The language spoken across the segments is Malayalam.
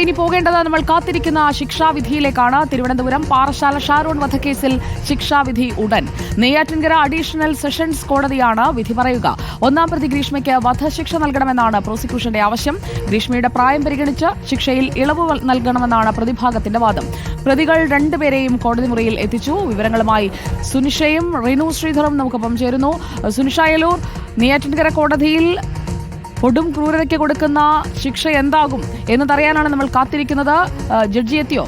ഇനി പോകേണ്ടത് നമ്മൾ കാത്തിരിക്കുന്ന ശിക്ഷാവിധിയിലേക്കാണ്. തിരുവനന്തപുരം പാറശാല ഷാരോൺ വധക്കേസിൽ ശിക്ഷാവിധി ഉടൻ. നെയ്യാറ്റിൻകര അഡീഷണൽ സെഷൻസ് കോടതിയാണ് വിധി പറയുക. ഒന്നാം പ്രതി ഗ്രീഷ്മയ്ക്ക് വധശിക്ഷ നൽകണമെന്നാണ് പ്രോസിക്യൂഷന്റെ ആവശ്യം. ഗ്രീഷ്മയുടെ പ്രായം പരിഗണിച്ച് ശിക്ഷയിൽ ഇളവ് നൽകണമെന്നാണ് പ്രതിഭാഗത്തിന്റെ വാദം. പ്രതികൾ രണ്ടുപേരെയും കോടതി മുറിയിൽ എത്തിച്ചു. വിവരങ്ങളുമായി സുനിഷയും റിനു ശ്രീധറും നമുക്കൊപ്പം ചേരുന്നു. സുനിഷ യലൂർ നെയ്യാറ്റിൻകര കോടതിയിൽ കൊടും ക്രൂരതയ്ക്ക് കൊടുക്കുന്ന ശിക്ഷ എന്താകും എന്നതറിയാനാണ് നമ്മൾ കാത്തിരിക്കുന്നത്. ജഡ്ജി എത്തിയോ?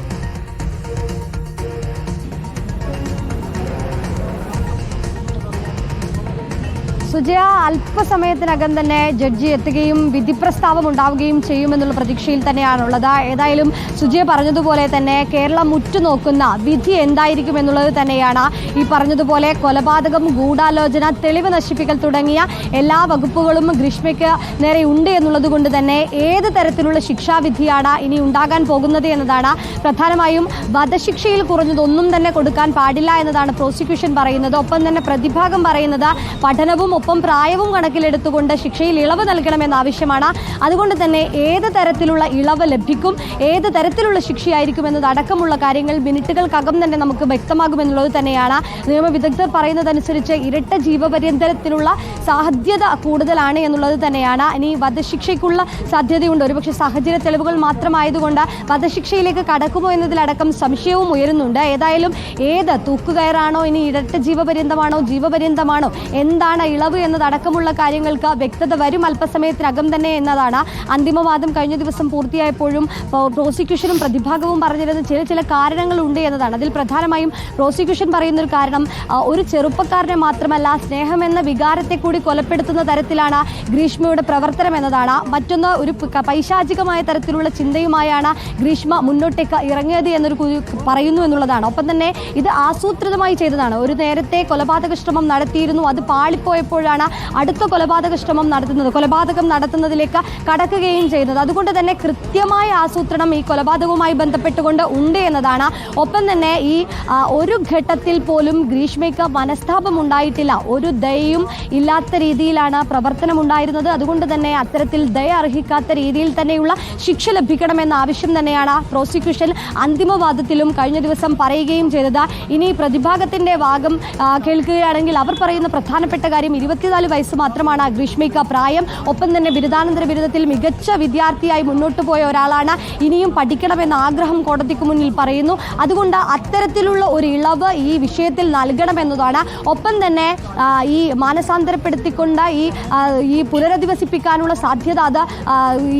സുജയ അല്പസമയത്തിനകം തന്നെ ജഡ്ജി എത്തുകയും വിധി പ്രസ്താവം ഉണ്ടാവുകയും ചെയ്യുമെന്നുള്ള പ്രതീക്ഷയിൽ തന്നെയാണുള്ളത്. ഏതായാലും സുജയ പറഞ്ഞതുപോലെ തന്നെ കേരളം ഉറ്റുനോക്കുന്ന വിധി എന്തായിരിക്കും എന്നുള്ളത് തന്നെയാണ് ഈ പറഞ്ഞതുപോലെ കൊലപാതകം ഗൂഢാലോചന തെളിവ് നശിപ്പിക്കൽ തുടങ്ങിയ എല്ലാ വകുപ്പുകളും ഗ്രീഷ്മയ്ക്ക് നേരെ ഉണ്ട് എന്നുള്ളത് കൊണ്ട് തന്നെ ഏത് തരത്തിലുള്ള ശിക്ഷാവിധിയാണ് ഇനി ഉണ്ടാകാൻ പോകുന്നത് എന്നതാണ് പ്രധാനമായും വധശിക്ഷയിൽ കുറഞ്ഞതൊന്നും തന്നെ കൊടുക്കാൻ പാടില്ല എന്നതാണ് പ്രോസിക്യൂഷൻ പറയുന്നത്. ഒപ്പം തന്നെ പ്രതിഭാഗം പറയുന്നത് പഠനവും ഒപ്പം പ്രായവും കണക്കിലെടുത്തുകൊണ്ട് ശിക്ഷയിൽ ഇളവ് നൽകണമെന്ന ആവശ്യമാണ്. അതുകൊണ്ട് തന്നെ ഏത് തരത്തിലുള്ള ഇളവ് ലഭിക്കും ഏത് തരത്തിലുള്ള ശിക്ഷയായിരിക്കും എന്നതടക്കമുള്ള കാര്യങ്ങൾ മിനിറ്റുകൾക്കകം തന്നെ നമുക്ക് വ്യക്തമാകുമെന്നുള്ളത് തന്നെയാണ്. നിയമവിദഗ്ധർ പറയുന്നതനുസരിച്ച് ഇരട്ട ജീവപര്യന്തരത്തിലുള്ള സാധ്യത കൂടുതലാണ് എന്നുള്ളത് തന്നെയാണ്. ഇനി വധശിക്ഷയ്ക്കുള്ള സാധ്യതയുണ്ട്. ഒരുപക്ഷെ സാഹചര്യ തെളിവുകൾ മാത്രമായതുകൊണ്ട് വധശിക്ഷയിലേക്ക് കടക്കുമോ എന്നതിലടക്കം സംശയവും ഉയരുന്നുണ്ട്. ഏതായാലും ഏത് തൂക്കുകയറാണോ ഇനി ഇരട്ട ജീവപര്യന്തമാണോ ജീവപര്യന്തമാണോ എന്താണ് ഇളവ് എന്നതടക്കമുള്ള കാര്യങ്ങൾക്ക് വ്യക്തത വരും. അല്പസമയത്തിനകം തന്നെ എന്നതാണ് അന്തിമവാദം. കഴിഞ്ഞ ദിവസം പൂർത്തിയായപ്പോഴും പ്രോസിക്യൂഷനും പ്രതിഭാഗവും പറഞ്ഞിരുന്ന ചില ചില കാരണങ്ങളുണ്ട് എന്നതാണ്. അതിൽ പ്രധാനമായും പ്രോസിക്യൂഷൻ പറയുന്ന ഒരു കാരണം ഒരു ചെറുപ്പക്കാരനെ മാത്രമല്ല സ്നേഹം എന്ന വികാരത്തെ കൂടി കൊലപ്പെടുത്തുന്ന തരത്തിലാണ് ഗ്രീഷ്മയുടെ പ്രവർത്തനം എന്നതാണ്. മറ്റൊന്ന് ഒരു പൈശാചികമായ തരത്തിലുള്ള ചിന്തയുമായാണ് ഗ്രീഷ്മ മുന്നോട്ടേക്ക് ഇറങ്ങിയത് എന്നൊരു പറയുന്നു എന്നുള്ളതാണ്. ഒപ്പം തന്നെ ഇത് ആസൂത്രിതമായി ചെയ്തതാണ്. ഒരു നേരത്തെ കൊലപാതക ശ്രമം നടത്തിയിരുന്നു. അത് പാളിപ്പോയപ്പോഴാണ് അടുത്ത കൊലപാതക ശ്രമം നടത്തുന്നത്. കൊലപാതകം നടത്തുന്നതിലേക്ക് കടക്കുകയും ചെയ്യുന്നത്. അതുകൊണ്ട് തന്നെ കൃത്യമായ ആസൂത്രണം ഈ കൊലപാതകവുമായി ബന്ധപ്പെട്ടുകൊണ്ട് ഉണ്ട് എന്നതാണ്. ഒപ്പം തന്നെ ഈ ഒരു ഘട്ടത്തിൽ പോലും ഗ്രീഷ്മയ്ക്ക് മനസ്താപം ഉണ്ടായിട്ടില്ല. ഒരു ദയയും ഇല്ലാത്ത രീതിയിലാണ് പ്രവർത്തനം ഉണ്ടായിരുന്നത്. അതുകൊണ്ട് തന്നെ അത്തരത്തിൽ ദയ അർഹിക്കാത്ത രീതിയിൽ തന്നെയുള്ള ശിക്ഷ ലഭിക്കണമെന്ന ആവശ്യം തന്നെയാണ് പ്രോസിക്യൂഷൻ അന്തിമവാദത്തിലും കഴിഞ്ഞ ദിവസം പറയുകയും ചെയ്തത്. ഇനി പ്രതിഭാഗത്തിന്റെ ഭാഗം കേൾക്കുകയാണെങ്കിൽ അവർ പറയുന്ന പ്രധാനപ്പെട്ട കാര്യം ഇരുപത്തിനാല് വയസ്സ് മാത്രമാണ് ഗ്രീഷ്മിക പ്രായം. ഒപ്പം തന്നെ ബിരുദാനന്തര ബിരുദത്തിൽ മികച്ച വിദ്യാർത്ഥിയായി മുന്നോട്ട് പോയ ഒരാളാണ് ഇനിയും പഠിക്കണമെന്ന ആഗ്രഹം കോടതിക്ക് മുന്നിൽ പറയുന്നു. അതുകൊണ്ട് അത്തരത്തിലുള്ള ഒരു ഇളവ് ഈ വിഷയത്തിൽ നൽകണമെന്നതാണ്. ഒപ്പം തന്നെ ഈ മാനസാന്തരപ്പെടുത്തിക്കൊണ്ട് ഈ ഈ പുനരധിവസിപ്പിക്കാനുള്ള സാധ്യത അത്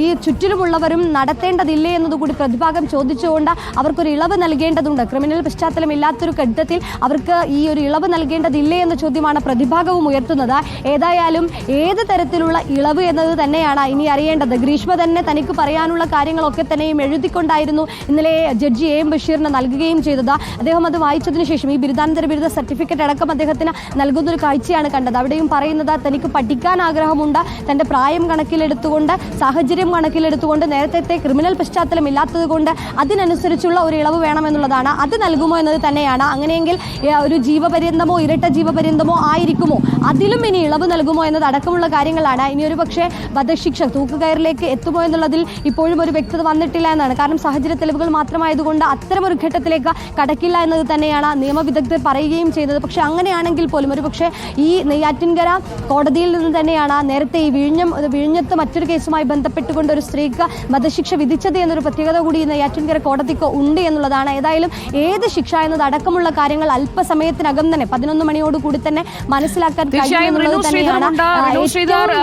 ഈ ചുറ്റിലുമുള്ളവരും നടത്തേണ്ടതില്ലേ എന്നതുകൂടി പ്രതിഭാഗം ചോദിച്ചുകൊണ്ട് അവർക്കൊരു ഇളവ് നൽകേണ്ടതുണ്ട്. ക്രിമിനൽ പശ്ചാത്തലം ഇല്ലാത്തൊരു ഘട്ടത്തിൽ അവർക്ക് ഈ ഒരു ഇളവ് നൽകേണ്ടതില്ലേ എന്ന ചോദ്യമാണ് പ്രതിഭാഗവും ഉയർത്തുന്നത്. ഏതായാലും ഏത് തരത്തിലുള്ള ഇളവ് എന്നത് തന്നെയാണ് ഇനി അറിയേണ്ടത്. ഗ്രീഷ്മ തന്നെ തനിക്ക് പറയാനുള്ള കാര്യങ്ങളൊക്കെ തന്നെയും എഴുതിക്കൊണ്ടായിരുന്നു ഇന്നലെ ജഡ്ജി എ എം ബഷീറിന് നൽകുകയും ചെയ്തത്. അദ്ദേഹം അത് വായിച്ചതിന് ശേഷം ഈ ബിരുദാനന്തര ബിരുദ സർട്ടിഫിക്കറ്റ് അടക്കം അദ്ദേഹത്തിന് നൽകുന്ന ഒരു കാഴ്ചയാണ് കണ്ടത്. അവിടെയും പറയുന്നത് തനിക്ക് പഠിക്കാൻ ആഗ്രഹമുണ്ട്. തന്റെ പ്രായം കണക്കിലെടുത്തുകൊണ്ട് സാഹചര്യം കണക്കിലെടുത്തുകൊണ്ട് നേരത്തെ ക്രിമിനൽ പശ്ചാത്തലം ഇല്ലാത്തത് കൊണ്ട് അതിനനുസരിച്ചുള്ള ഒരു ഇളവ് വേണമെന്നുള്ളതാണ്. അത് നൽകുമോ എന്നത് തന്നെയാണ്. അങ്ങനെയെങ്കിൽ ഒരു ജീവപര്യന്തമോ ഇരട്ട ജീവപര്യന്തമോ ആയിരിക്കുമോ? അതിലും ഇനി ഇളവ് നൽകുമോ എന്നതടക്കമുള്ള കാര്യങ്ങളാണ്. ഇനി ഒരു പക്ഷേ വധശിക്ഷ തൂക്കുകയറിലേക്ക് എത്തുമോ എന്നുള്ളതിൽ ഇപ്പോഴും ഒരു വ്യക്തത വന്നിട്ടില്ല എന്നാണ്. കാരണം സാഹചര്യ തെളിവുകൾ മാത്രമായതുകൊണ്ട് അത്തരം ഒരു ഘട്ടത്തിലേക്ക് കടക്കില്ല എന്നത് തന്നെയാണ് നിയമവിദഗ്ധർ പറയുകയും ചെയ്തത്. പക്ഷേ അങ്ങനെയാണെങ്കിൽ പോലും ഒരു പക്ഷേ ഈ നെയ്യാറ്റിൻകര കോടതിയിൽ നിന്ന് തന്നെയാണ് നേരത്തെ ഈ വിഴിഞ്ഞം വിഴിഞ്ഞത്ത് മറ്റൊരു കേസുമായി ബന്ധപ്പെട്ടുകൊണ്ട് ഒരു സ്ത്രീക്ക് വധശിക്ഷ വിധിച്ചത് എന്നൊരു പ്രത്യേകത കൂടി നെയ്യാറ്റിൻകര കോടതിക്ക് ഉണ്ട് എന്നുള്ളതാണ്. ഏതായാലും ഏത് ശിക്ഷ എന്നത് അടക്കമുള്ള കാര്യങ്ങൾ അല്പസമയത്തിനകം തന്നെ പതിനൊന്ന് മണിയോടുകൂടി തന്നെ മനസ്സിലാക്കാൻ തീർച്ചയായും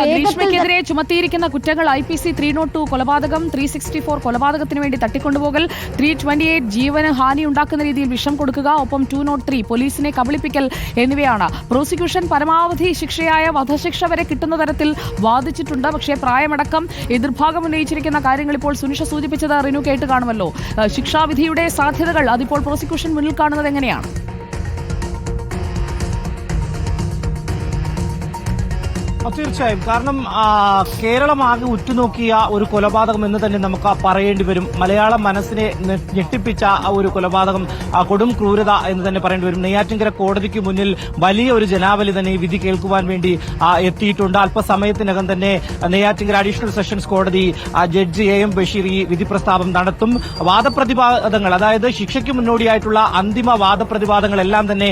ഗ്രീഷ്മയ്ക്കെതിരെ ചുമത്തിയിരിക്കുന്ന കുറ്റങ്ങൾ I P C three nought two കൊലപാതകം ത്രീ സിക്സ്റ്റി ഫോർ കൊലപാതകത്തിന് വേണ്ടി തട്ടിക്കൊണ്ടുപോകൽ ത്രീ ട്വന്റി എയ്റ്റ് ജീവന് ഹാനി ഉണ്ടാക്കുന്ന രീതിയിൽ വിഷം കൊടുക്കുക ഒപ്പം ടു നോട്ട് ത്രീ പോലീസിനെ കബളിപ്പിക്കൽ എന്നിവയാണ് പ്രോസിക്യൂഷൻ പരമാവധി ശിക്ഷയായ വധശിക്ഷ വരെ കിട്ടുന്ന തരത്തിൽ വാദിച്ചിട്ടുണ്ട് പക്ഷേ പ്രായമടക്കം എതിർഭാഗം ഉന്നയിച്ചിരിക്കുന്ന കാര്യങ്ങൾ ഇപ്പോൾ സുനിഷ സൂചിപ്പിച്ചത് റിനു കേട്ട് കാണുമല്ലോ ശിക്ഷാവിധിയുടെ സാധ്യതകൾ അതിപ്പോൾ പ്രോസിക്യൂഷൻ മുന്നിൽ കാണുന്നത് എങ്ങനെയാണ് തീർച്ചയായും. കാരണം കേരളം ആകെ ഉറ്റുനോക്കിയ ഒരു കൊലപാതകം എന്ന് തന്നെ നമുക്ക് പറയേണ്ടി വരും. മലയാള മനസ്സിനെ ഞെട്ടിപ്പിച്ച ആ ഒരു കൊലപാതകം കൊടും ക്രൂരത എന്ന് തന്നെ പറയേണ്ടി വരും. നെയ്യാറ്റിൻകര കോടതിക്ക് മുന്നിൽ വലിയ ഒരു ജനാവലി തന്നെ ഈ വിധി കേൾക്കുവാൻ വേണ്ടി എത്തിയിട്ടുണ്ട്. അല്പസമയത്തിനകം തന്നെ നെയ്യാറ്റിൻകര അഡീഷണൽ സെഷൻസ് കോടതി ജഡ്ജി എ എം ബഷീർ ഈ വിധി പ്രസ്താവം നടത്തും. വാദപ്രതിവാദങ്ങൾ അതായത് ശിക്ഷയ്ക്ക് മുന്നോടിയായിട്ടുള്ള അന്തിമ വാദപ്രതിവാദങ്ങളെല്ലാം തന്നെ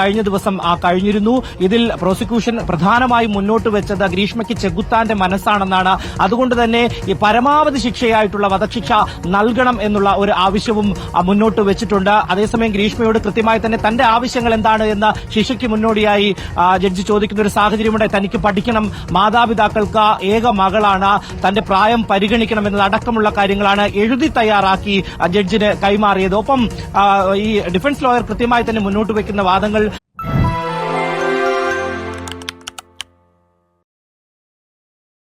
കഴിഞ്ഞ ദിവസം കഴിഞ്ഞിരുന്നു. ഇതിൽ പ്രോസിക്യൂഷൻ പ്രധാനമായും മുന്നോട്ട് വെച്ചത് ഗ്രീഷ്മയ്ക്ക് ചെകുത്താന്റെ മനസ്സാണെന്നാണ്. അതുകൊണ്ട് തന്നെ ഈ പരമാവധി ശിക്ഷയായിട്ടുള്ള വധശിക്ഷ നൽകണം എന്നുള്ള ഒരു ആവശ്യവും മുന്നോട്ട് വെച്ചിട്ടുണ്ട്. അതേസമയം ഗ്രീഷ്മയോട് കൃത്യമായി തന്നെ തന്റെ ആവശ്യങ്ങൾ എന്താണ് എന്ന് ശിക്ഷയ്ക്ക് മുന്നോടിയായി ജഡ്ജി ചോദിക്കുന്ന ഒരു സാഹചര്യമുണ്ട് തനിക്ക് പഠിക്കണം. മാതാപിതാക്കൾക്ക് ഏക മകളാണ്. തന്റെ പ്രായം പരിഗണിക്കണം എന്നതടക്കമുള്ള കാര്യങ്ങളാണ് എഴുതി തയ്യാറാക്കി ജഡ്ജിന് കൈമാറിയത്. ഒപ്പം ഈ ഡിഫൻസ് ലോയർ കൃത്യമായി തന്നെ മുന്നോട്ട് വെക്കുന്ന വാദങ്ങൾ